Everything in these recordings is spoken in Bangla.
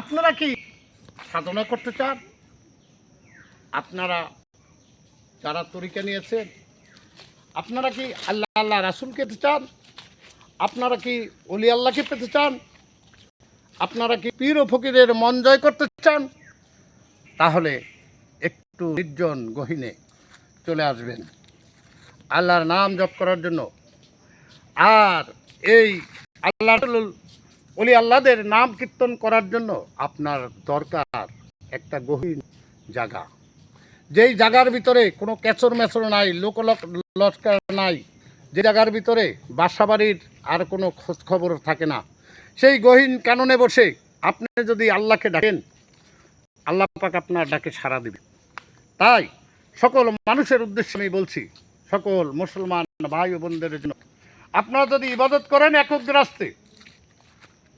আপনারা কি সাধনা করতে চান? আপনারা যারা তরিকা নিয়েছেন, আপনারা কি আল্লাহ আল্লাহ রাসুল পেতে চান? আপনারা কি অলি আল্লাহকে পেতে চান? আপনারা কি পীর ও ফকিরের মন জয় করতে চান? তাহলে একটু নির্জন গহিনে চলে আসবেন। আল্লাহর নাম জপ করার জন্য। আর এই আল্লাহ অলি আল্লাহদের নাম কীর্তন করার জন্য আপনার দরকার একটা গহীন জায়গা। যেই জায়গার ভিতরে কোনো কেচর মেচর নাই লোকলক লস্কার নাই, যে জায়গার ভিতরে বাসাবাড়ির আর কোনো খোঁজ খবর থাকে না, সেই গহীন কাননে বসে আপনি যদি আল্লাহকে ডাকেন, আল্লাহ পাক আপনার ডাকে সাড়া দিবে তাই সকল মানুষের উদ্দেশ্যে আমি বলছি, সকল মুসলমান ভাই বোনদের জন্য, আপনারা যদি ইবাদত করেন একক রাস্তে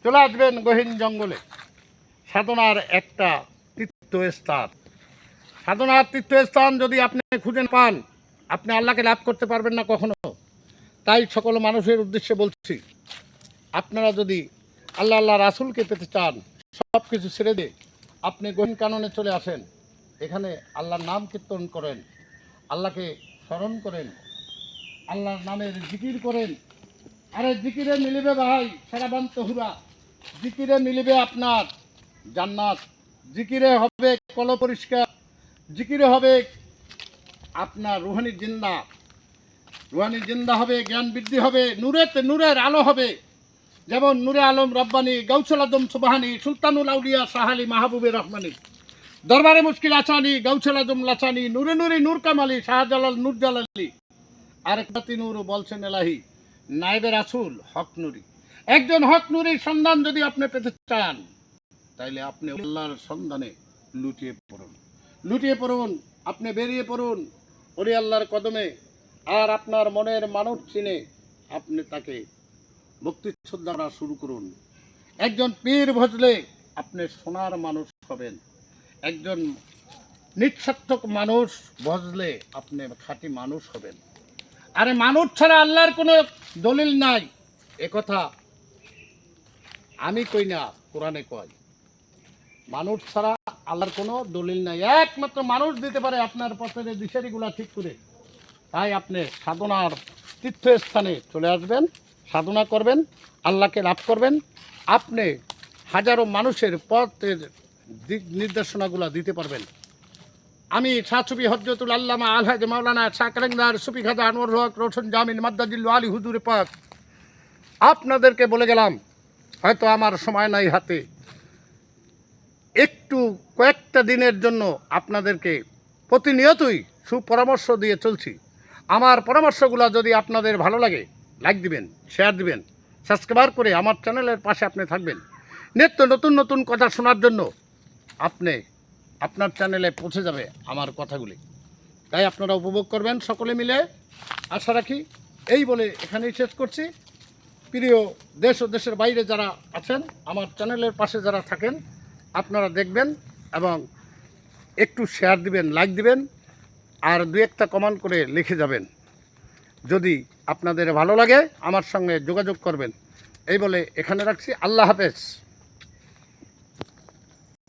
চলে আসবেন গহীন জঙ্গলে। সাধনার একটা তীর্থস্থান। সাধনার তীর্থস্থান যদি আপনি খুঁজে পান, আপনি আল্লাহকে লাভ করতে পারবেন না কখনো। তাই সকল মানুষের উদ্দেশ্যে বলছি, আপনারা যদি আল্লাহ আল্লাহ রাসুলকে পেতে চান সব কিছু ছেড়ে দিয়ে আপনি গহীন কাননে চলে আসেন। এখানে আল্লাহর নাম কীর্তন করেন, আল্লাহকে স্মরণ করেন, আল্লাহর নামের জিকির করেন। আরে জিকিরে মিলিবে ভাই সারাবান্ত হুরা জিকিরে মিলিবে আপনার জান্নাত। জিকিরে হবে কল পরিষ্কার, জিকিরে হবে আপনার রুহানি জিন্দা। রুহানি জিন্দা হবে, জ্ঞান বৃদ্ধি হবে নূরেতে নূরের আলো হবে। যেমন নূরে আলম রব্বানি গৌসল আদম সুবাহানি, সুলতানুল আউলিয়া সাহালি মাহবুবে রহমানি। দরবারে মুশকিল আচানি গৌসল আদম লাচানি নূরে নূরে নূর কামালি, শাহজালাল নূর জালালি। আরেক বাতি নূর বলছেন এলাহি নাইবের আসুল হক নুরি। একজন হক নুরির সন্ধান যদি আপনি পেতে চান, তাইলে আপনি আল্লাহর সন্ধানে লুটিয়ে পড়ুন। লুটিয়ে পড়ুন, আপনি বেরিয়ে পড়ুন ওরে আল্লাহর কদমে, আর আপনার মনের মানুষ চিনে আপনি তাকে করা শুরু করুন। একজন পীর ভজলে আপনি সোনার মানুষ হবেন। একজন নিঃস্বার্থক মানুষ ভজলে আপনি খাঁটি মানুষ হবেন। আরে মানুষ ছাড়া আল্লাহর কোনো দলিল নাই। এ কথা আমি কই না, কোরআনে কয়। মানুষ ছাড়া আল্লাহর কোনো দলিল নাই। একমাত্র মানুষ দিতে পারে আপনার পথের দিশারিগুলা ঠিক করে। তাই আপনি সাধনার তীর্থস্থানে চলে আসবেন, সাধনা করবেন, আল্লাহকে লাভ করবেন। আপনি হাজারো মানুষের পথের দিক নির্দেশনাগুলো দিতে পারবেন। আমি সাচুবি হজরতুল আল্লামা আলহাজ মাওলানা শাকরেঙ্গার সুফি খাজা আনোয়ার হক রোশন জামিন মাদ্দাজিল আলী হুজুর পাক। আপনাদেরকে বলে গেলাম হয়তো আমার সময় নাই হাতে। একটু কয়েকটা দিনের জন্য আপনাদেরকে প্রতিনিয়তই সুপরামর্শ দিয়ে চলছি। আমার পরামর্শগুলো যদি আপনাদের ভালো লাগে লাইক দিবেন শেয়ার দিবেন সাবস্ক্রাইব করে আমার চ্যানেলের পাশে আপনি থাকবেন। নিত্য নতুন নতুন কথা শোনার জন্য আপনি আপনার চ্যানেলে পৌঁছে যাবে আমার কথাগুলি। তাই আপনারা উপভোগ করবেন সকলে মিলে। আশা রাখি এই বলে এখানেই শেষ করছি। প্রিয় দেশ ও দেশের বাইরে যারা আছেন, আমার চ্যানেলের পাশে যারা থাকেন, আপনারা দেখবেন এবং একটু শেয়ার দিবেন লাইক দিবেন, আর দু একটা কমেন্ট করে লিখে যাবেন। যদি আপনাদের ভালো লাগে, আমার সঙ্গে যোগাযোগ করবেন। এই বলে এখানে রাখছি। আল্লাহ হাফেজ।